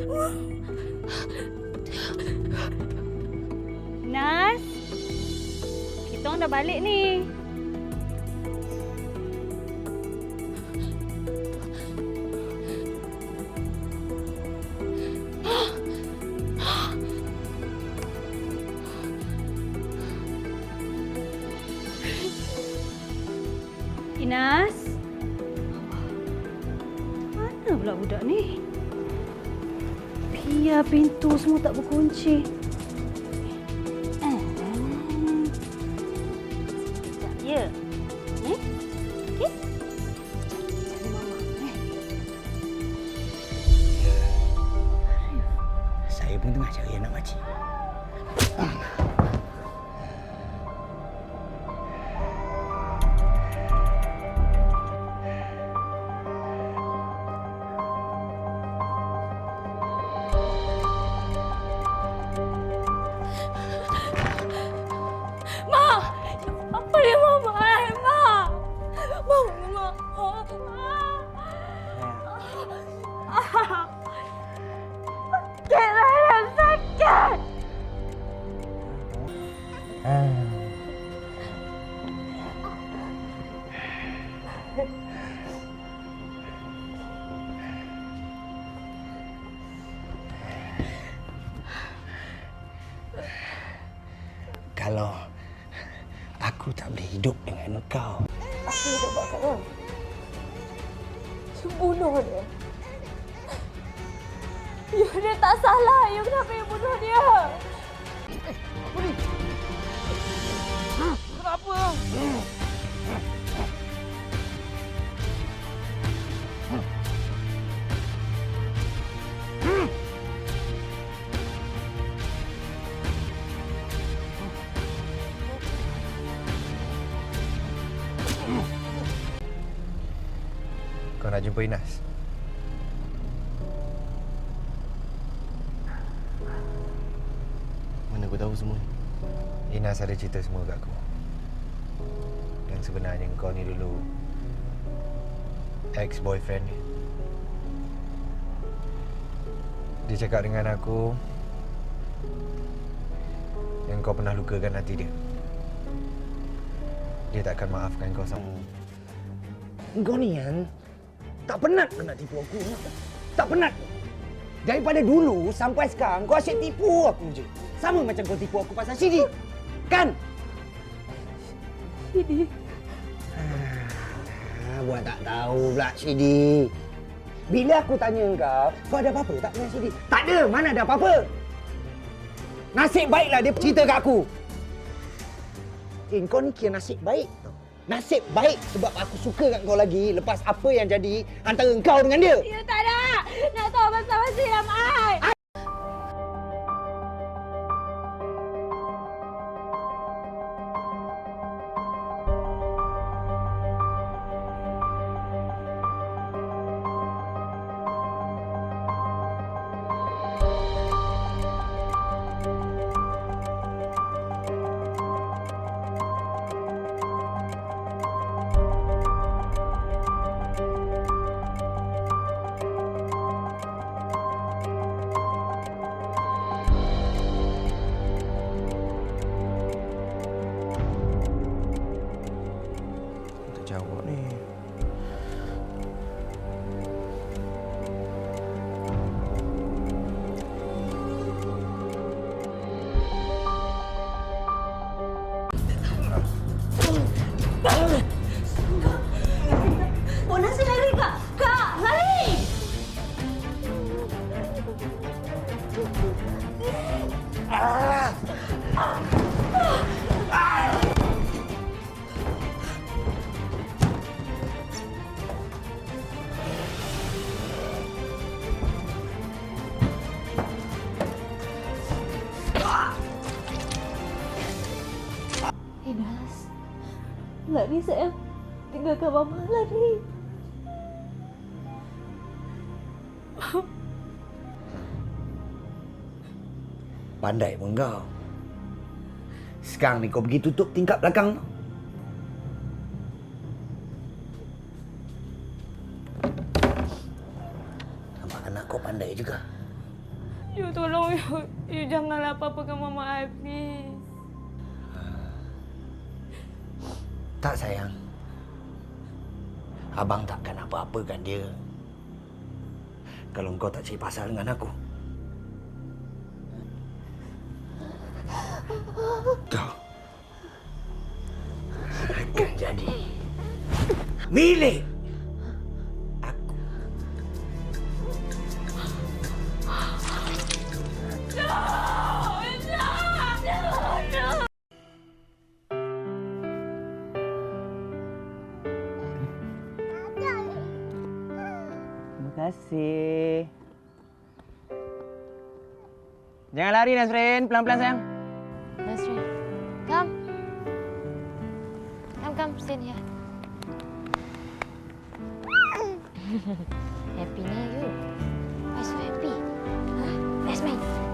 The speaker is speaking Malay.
Nas, kita orang dah balik ni. Inas. Mana pula budak ni? Biar pintu semua tak berkunci. Eh. Sekejap, ya. Eh? Okey? Cari mama. Eh. Saya pun tengah cari anak makcik. Kalau aku tak boleh hidup dengan kau, Apa yang kau buat kat dia? You bunuh dia. You dia tak salah. You kenapa you bunuh dia? Kau nak jumpa Inas? Mana kau tahu semua ni? Inas ada cerita semua kat aku. Yang sebenarnya kau ni dulu ex-boyfriend dia. Dia cakap dengan aku yang kau pernah lukakan hati dia. Dia takkan maafkan kau sama. kau ni kan tak penat kau nak tipu aku. Tak penat. Daripada dulu sampai sekarang kau asyik tipu aku je. Sama macam kau tipu aku pasal Sidi. Kan? Sidi. Ah, buat tak tahu pula Sidi. Bila aku tanya kau, kau ada apa-apa tak dengan Sidi? Tak ada, mana ada apa-apa. Nasib baiklah dia cerita kat aku. Eh, kau ni kira nasib baik. Nasib baik sebab aku suka kat kau lagi lepas apa yang jadi antara kau dengan dia. You tak nak. Nak tahu pasal siram I. Lari sayang. Tinggalkan mama lari. Pandai pun kau. Sekarang ni kau pergi tutup tingkap belakang tu. Nampak anak kau pandai juga. You tolong you, you janganlah apa-apakan Mama I, Tak sayang. Abang takkan apa-apakan dia. Kalau kau tak cari pasal dengan aku. Kau akan jadi milik kasih. Jangan lari, Nasrin. Pelan-pelan, sayang. Nasrin. Kam. Kam, kam. Sini, ya. happy ni, you. Why so happy? Ah, huh? Let's make.